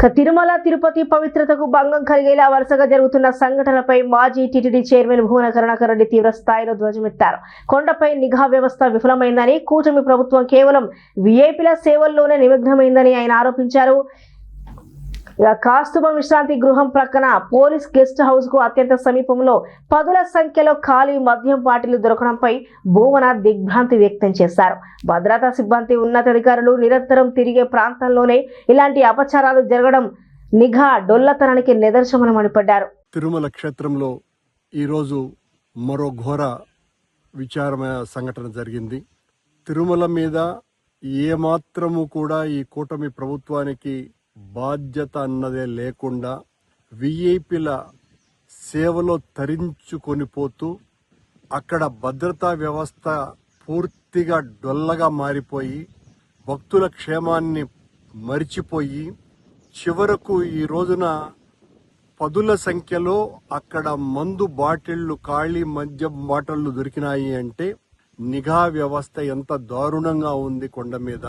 ఇక తిరుమల తిరుపతి పవిత్రతకు భంగం కలిగేలా వరుసగా జరుగుతున్న సంఘటనలపై మాజీ టీటీడీ చైర్మన్ భువన కరుణాకర్ రెడ్డి తీవ్ర స్థాయిలో ధ్వజమెత్తారు. కొండపై నిఘా వ్యవస్థ విఫలమైందని కూటమి ప్రభుత్వం కేవలం విఐపీల సేవల్లోనే నిమగ్నమైందని ఆయన ఆరోపించారు. ఇక కాస్తుబ విశ్రాంతి గృహం ప్రక్కన పోలీస్ గెస్ట్ హౌస్కు అత్యంత సమీపంలో పదుల సంఖ్యలో ఖాళీ మద్యం బాటిల్ దొరకడంపై భూమన దిగ్భ్రాంతి వ్యక్తం చేశారు. భద్రతా సిబ్బంది ఉన్నతాధికారులు నిరంతరం తిరిగే ప్రాంతంలోనే ఇలాంటి అపచారాలు జరగడం నిఘా డొల్లతనానికి నిదర్శనం పడ్డారు తిరుమల క్షేత్రంలో ఈరోజు మరో ఘోర విచారమైన సంఘటన జరిగింది. తిరుమల మీద ఏమాత్రము కూడా ఈ కూటమి ప్రభుత్వానికి బాధ్యత అన్నదే లేకుండా విఐపిల సేవలో తరించుకొని పోతూ అక్కడ భద్రతా వ్యవస్థ పూర్తిగా డొల్లగా మారిపోయి భక్తుల క్షేమాన్ని మరిచిపోయి చివరకు ఈ రోజున పదుల సంఖ్యలో అక్కడ మందు బాటిళ్ళు ఖాళీ మద్యం బాటిళ్ళు దొరికినాయి అంటే నిఘా వ్యవస్థ ఎంత దారుణంగా ఉంది కొండ మీద.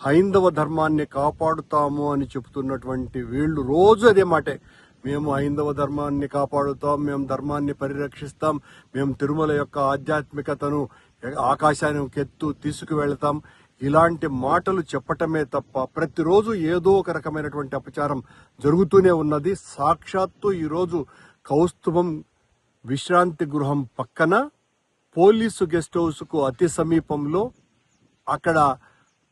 హైందవ ధర్మాన్ని కాపాడుతాము అని చెబుతున్నటువంటి వీళ్ళు రోజు అదే మాటే. మేము హైందవ ధర్మాన్ని కాపాడుతాం మేము ధర్మాన్ని పరిరక్షిస్తాం మేము తిరుమల యొక్క ఆధ్యాత్మికతను ఆకాశానికి ఎత్తు తీసుకువెళతాం. ఇలాంటి మాటలు చెప్పటమే తప్ప ప్రతిరోజు ఏదో ఒక రకమైనటువంటి అపచారం జరుగుతూనే ఉన్నది. సాక్షాత్తు ఈరోజు కౌస్తుభం విశ్రాంతి గృహం పక్కన పోలీసు గెస్ట్ హౌస్కు అతి సమీపంలో అక్కడ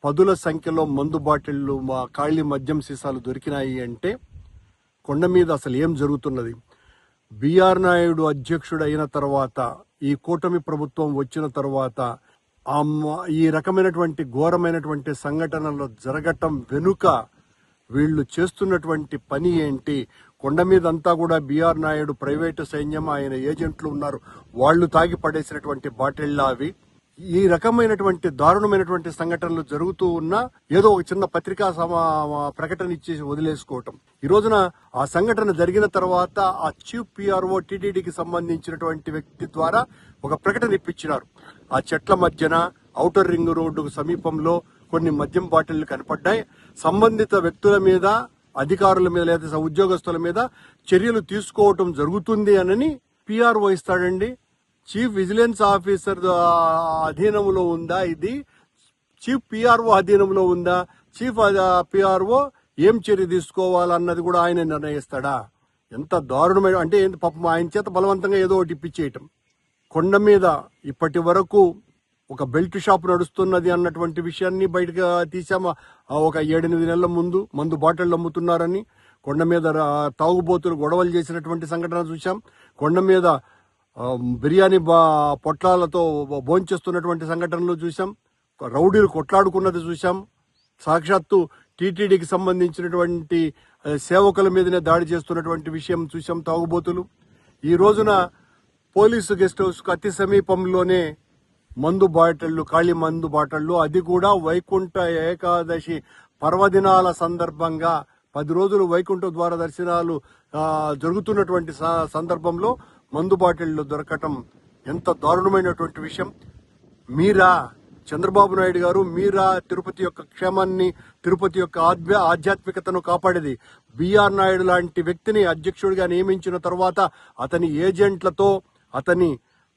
పదుల సంఖ్యలో మందు బాటిళ్ళు మా ఖాళీ మద్యం సీసాలు దొరికినాయి అంటే కొండ మీద అసలు ఏం జరుగుతున్నది? బీఆర్ నాయుడు అధ్యక్షుడైన తర్వాత ఈ కూటమి ప్రభుత్వం వచ్చిన తర్వాత ఈ రకమైనటువంటి ఘోరమైనటువంటి సంఘటనలు జరగటం వెనుక వీళ్ళు చేస్తున్నటువంటి పని ఏంటి? కొండ మీద అంతా కూడా బీఆర్ నాయుడు ప్రైవేటు సైన్యం ఆయన ఏజెంట్లు ఉన్నారు. వాళ్ళు తాగి పడేసినటువంటి బాటిళ్ళ అవి. ఈ రకమైనటువంటి దారుణమైనటువంటి సంఘటనలు జరుగుతూ ఉన్నా ఏదో ఒక చిన్న పత్రికా సమా ప్రకటన ఇచ్చేసి వదిలేసుకోవటం. ఈ రోజున ఆ సంఘటన జరిగిన తర్వాత ఆ చీఫ్ పిఆర్ఓ టీటీడీకి సంబంధించినటువంటి వ్యక్తి ద్వారా ఒక ప్రకటన ఇప్పించినారు. ఆ చెట్ల మధ్యన ఔటర్ రింగ్ రోడ్డుకు సమీపంలో కొన్ని మద్యం బాటిళ్ళు కనపడ్డాయి. సంబంధిత వ్యక్తుల మీద అధికారుల మీద లేదా ఉద్యోగస్తుల మీద చర్యలు తీసుకోవటం జరుగుతుంది అనని పిఆర్ఓ ఇస్తాడండి. చీఫ్ విజిలెన్స్ ఆఫీసర్ అధీనంలో ఉందా ఇది? చీఫ్ పిఆర్ఓ అధీనంలో ఉందా? చీఫ్ పిఆర్ఓ ఏం చర్య తీసుకోవాలన్నది కూడా ఆయన నిర్ణయిస్తాడా? ఎంత దారుణమైన అంటే ఏంటి పాపం ఆయన చేత బలవంతంగా ఏదో ఒకటి ఇప్పించేయటం కొండ మీద ఇప్పటి వరకు ఒక బెల్ట్ షాప్ నడుస్తున్నది అన్నటువంటి విషయాన్ని బయటకు తీసాము ఒక ఏడెనిమిది నెలల ముందు మందు బాటిళ్ళు అమ్ముతున్నారని కొండ మీద తాగుబోతులు గొడవలు చేసినటువంటి సంఘటన చూసాం కొండ మీద బిర్యానీ బా పొట్లాలతో భోంచేస్తున్నటువంటి సంఘటనలు చూసాం రౌడీలు కొట్లాడుకున్నది చూసాం సాక్షాత్తు టీటీడీకి సంబంధించినటువంటి సేవకుల మీదనే దాడి చేస్తున్నటువంటి విషయం చూసాం తాగుబోతులు. ఈ రోజున పోలీసు గెస్ట్ హౌస్కు అతి సమీపంలోనే మందు బాటళ్ళు ఖాళీ మందు బాటళ్ళు అది కూడా వైకుంఠ ఏకాదశి పర్వదినాల సందర్భంగా పది రోజులు వైకుంఠ ద్వార దర్శనాలు జరుగుతున్నటువంటి స- సందర్భంలో మందు బాటిళ్ళు దొరకటం ఎంత దారుణమైనటువంటి విషయం. మీరా చంద్రబాబు నాయుడు గారు మీరా తిరుపతి యొక్క క్షేమాన్ని తిరుపతి యొక్క ఆధ్య ఆధ్యాత్మికతను కాపాడేది. బీఆర్ నాయుడు లాంటి వ్యక్తిని అధ్యక్షుడిగా నియమించిన తర్వాత అతని ఏజెంట్లతో అతని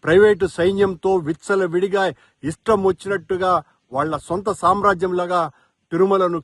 ప్రైవేటు సైన్యంతో విత్సల విడిగా ఇష్టం వచ్చినట్టుగా వాళ్ళ సొంత సామ్రాజ్యంలాగా తిరుమలను